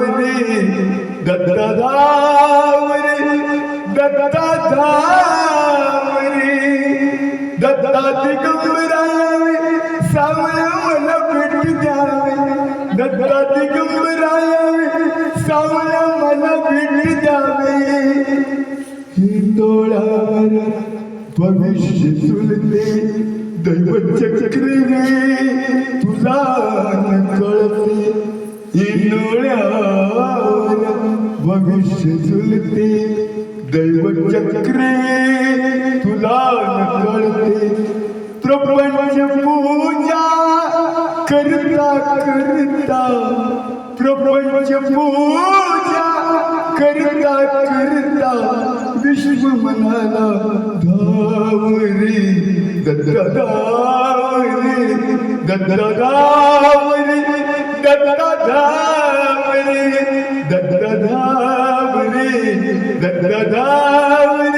हाक ऐकूनी चरणी देवी धावली दत्ता धावली सावळ मला भेट द्यावे दत्ता दिगंबरावे सावळ मला भेट द्यावे हिंदोळावर भविष्य सुलते दैवत तुझा भविष्य झुलते दैव चक्रे तुला न कळते प्रपंच पूजा करता करता प्रपंच पूजा करता करता विश्व मनाला धाव रे Datta धावरी Datta धावरी Datta धावरी Datta That I. da